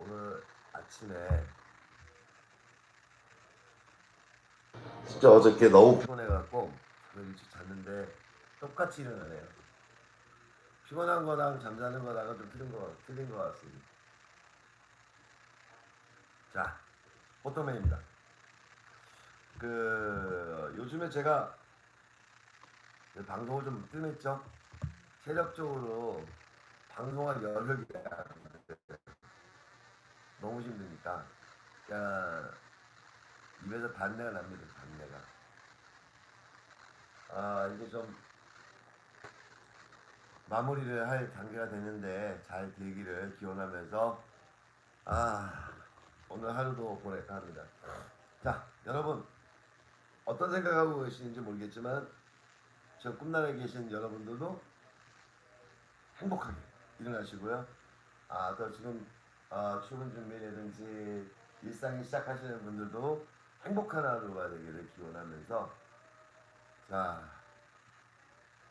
오늘 아침에 진짜 어저께 너무 피곤해갖고 잠을 일찍 잤는데 똑같이 일어나네요. 피곤한 거랑 잠자는 거랑은 좀 틀린 거 틀린 것 같습니다. 자, 포토맨입니다. 그 요즘에 제가 방송을 좀 뜸했죠. 체력적으로 방송할 여력이 너무 힘드니까 그냥 입에서 단내가 납니다. 단내가. 아 이제 좀 마무리를 할 단계가 됐는데 잘 되기를 기원하면서 아 오늘 하루도 보낼까 합니다. 자 여러분 어떤 생각하고 계시는지 모르겠지만 저 꿈나라에 계신 여러분들도 행복하게 일어나시고요. 아, 또 지금 아, 출근 준비라든지 일상이 시작하시는 분들도 행복한 하루가 되기를 기원하면서 자,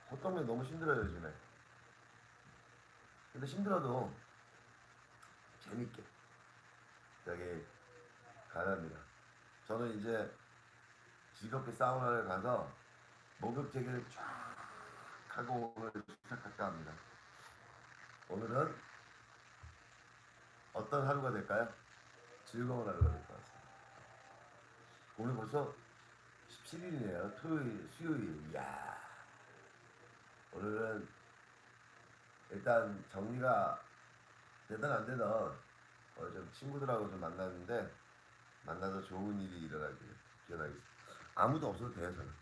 호떡면 너무 힘들어요 요즘에. 근데 힘들어도 재밌게 저기 가랍니다. 저는 이제 즐겁게 사우나를 가서 목욕제기를 쫙 하고 오늘 시작할까 합니다. 오늘은 어떤 하루가 될까요? 즐거운 하루가 될 것 같습니다. 오늘 벌써 17일이네요. 토요일, 수요일. 이야. 오늘은 일단 정리가 되든 안 되든 오늘 좀 친구들하고 좀 만났는데 만나서 좋은 일이 일어나길 기원하겠습니다. 아무도 없어도 돼요, 저는.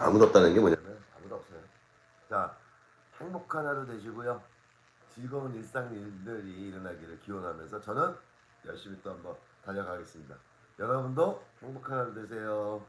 아무도 없다는 게 뭐냐면 행복한 하루 되시고요. 즐거운 일상 일들이 일어나기를 기원하면서 저는 열심히 또 한번 달려가겠습니다. 여러분도 행복한 하루 되세요.